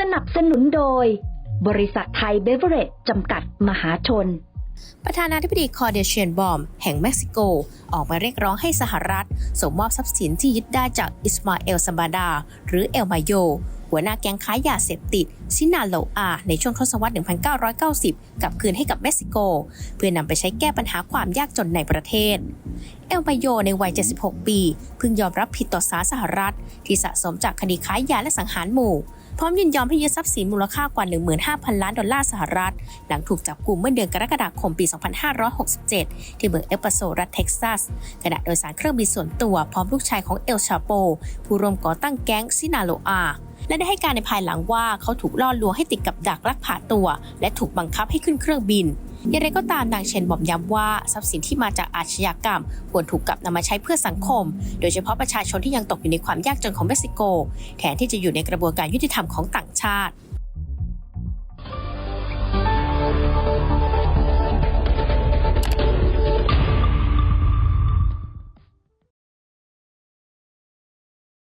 สนับสนุนโดย บริษัทไทยเบเวอเรจจำกัดมหาชน ประธานาธิบดีคอเดเชียนบอม แห่งเม็กซิโก ออกมาเรียกร้องให้สหรัฐส่งมอบทรัพย์สินที่ยึดได้จากอิสมาเอลซัมบาดา หรือเอลมาโย หัวหน้าแก๊งค้ายาเสพติด ซินาโลอา ในช่วงทศวรรษ 1990 กลับคืนให้กับเม็กซิโก เพื่อนำไปใช้แก้ปัญหาความยากจนในประเทศ เอลมาโยในวัย 76 ปีเพิ่งยอมรับผิดต่อศาลสหรัฐ ที่สะสมจากคดีค้ายาและสังหารหมู่ พร้อมยินยอมให้ยึดทรัพย์สินมูลค่ากว่า 15,000 ล้านดอลลาร์สหรัฐ หลังถูกจับกลุ่มเมื่อเดือนกรกฎาคมปี 2567 ที่เมืองเอลปาโซรัฐเท็กซัสขณะโดยสารเครื่องบินส่วนตัวพร้อมลูกชายของเอลชาโป ผู้ร่วมก่อตั้งแก๊งซินาโลอา และได้ให้การในภายหลังว่าเขาถูกล่อลวงให้ติดกับดักลักพาตัว และถูกบังคับให้ขึ้นเครื่องบินอย่างไรก็ตามนางเชนบอกย้ำว่าทรัพย์สินที่มาจากอาชญากรรม ควรถูกกลับนำมาใช้เพื่อสังคม โดยเฉพาะประชาชนที่ยังตกอยู่ในความยากจนของเม็กซิโก แทนที่จะอยู่ในกระบวนการยุติธรรมของต่างชาติ